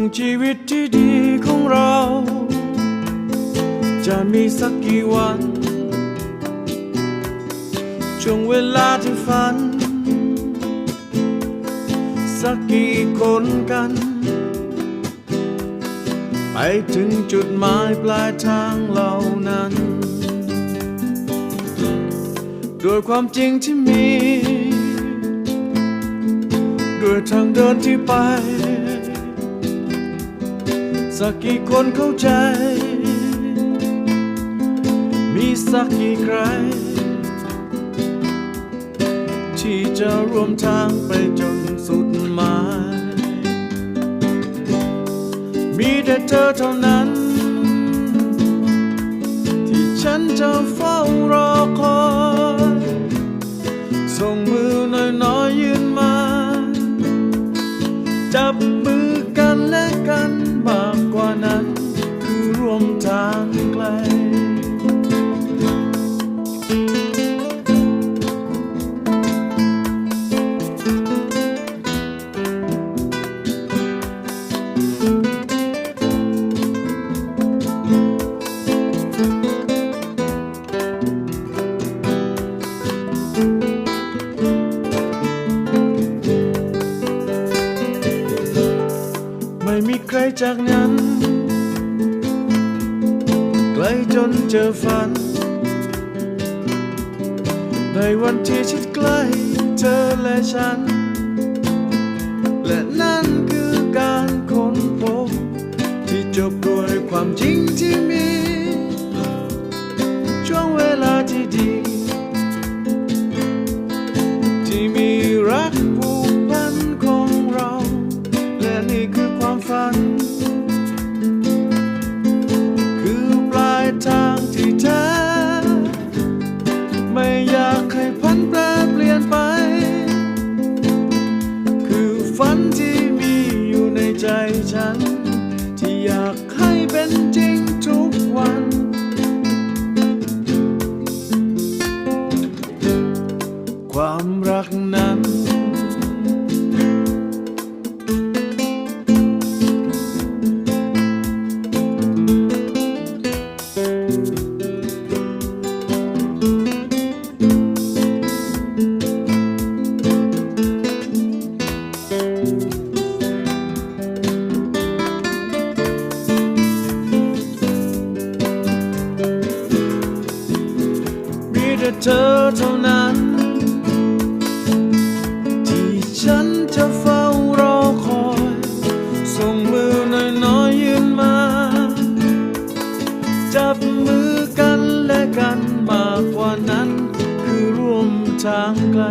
งชีวิตที่ดีของเรา จะมีสักกี่วัน ช่วงเวลาที่ฝัน สักกี่คนกัน ไปถึงจุดหมายปลายทางเหล่านั้น ด้วยความจริงที่มี ด้วยทางเดินที่ไป สักกี่คนเข้าใจ มีสักกี่ใคร ที่จะร่วมทางไปจนสุดหมาย มีแต่เธอเท่านั้น ที่ฉันจะเฝ้ารอคอยส่งมือน้อยๆยืนมา จับ ม่มีใครจากนั้นไกลจนเจอฝัน ในวันที่ชิดใกล้เธอและฉัน เป็นจริงทุกวัน ความรักนั้น เธอเท่านั้น ที่ฉันจะเฝ้ารอคอย ส่งมือน้อยๆยืนมา จับมือกันและกันมากกว่านั้น คือร่วมทางไกล